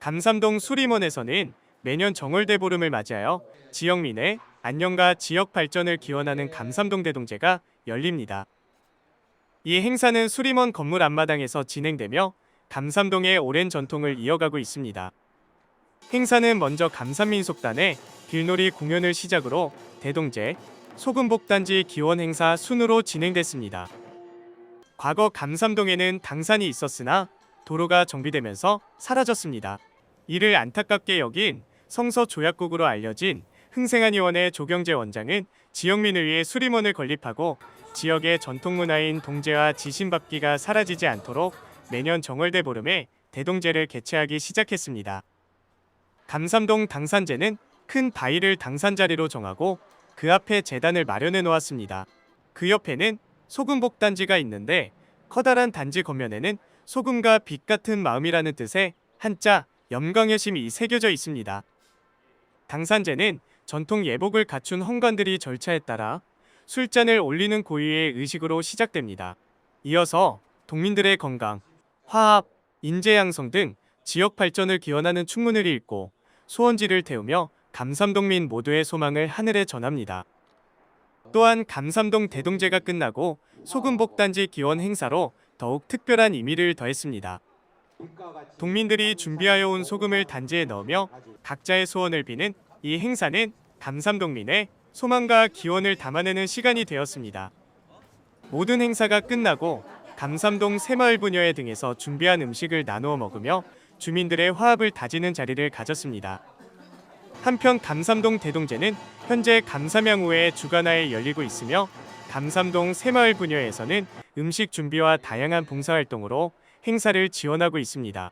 감삼동 수림원에서는 매년 정월대 보름을 맞이하여 지역민의 안녕과 지역 발전을 기원하는 감삼동 대동제가 열립니다. 이 행사는 수림원 건물 앞마당에서 진행되며 감삼동의 오랜 전통을 이어가고 있습니다. 행사는 먼저 감삼민속단의 길놀이 공연을 시작으로 대동제, 소금복단지 기원 행사 순으로 진행됐습니다. 과거 감삼동에는 당산이 있었으나 도로가 정비되면서 사라졌습니다. 이를 안타깝게 여긴 성서 조약국으로 알려진 흥생한 의원의 조경재 원장은 지역민을 위해 수림원을 건립하고 지역의 전통 문화인 동제와 지신밥기가 사라지지 않도록 매년 정월대 보름에 대동제를 개최하기 시작했습니다. 감삼동 당산제는 큰 바위를 당산자리로 정하고 그 앞에 재단을 마련해 놓았습니다. 그 옆에는 소금복 단지가 있는데 커다란 단지 겉면에는 소금과 빛 같은 마음이라는 뜻의 한자 염광여심이 새겨져 있습니다. 당산제는 전통 예복을 갖춘 헌관들이 절차에 따라 술잔을 올리는 고유의 의식으로 시작됩니다. 이어서 동민들의 건강, 화합, 인재 양성 등 지역 발전을 기원하는 충문을 읽고 소원지를 태우며 감삼동민 모두의 소망을 하늘에 전합니다. 또한 감삼동 대동제가 끝나고 소금복단지 기원 행사로 더욱 특별한 의미를 더했습니다. 동민들이 준비하여 온 소금을 단지에 넣으며 각자의 소원을 비는 이 행사는 감삼동민의 소망과 기원을 담아내는 시간이 되었습니다. 모든 행사가 끝나고 감삼동 새마을 분여회 등에서 준비한 음식을 나누어 먹으며 주민들의 화합을 다지는 자리를 가졌습니다. 한편 감삼동 대동제는 현재 감삼양우회 주간화에 열리고 있으며 감삼동 새마을 분여회에서는 음식 준비와 다양한 봉사활동으로 행사를 지원하고 있습니다.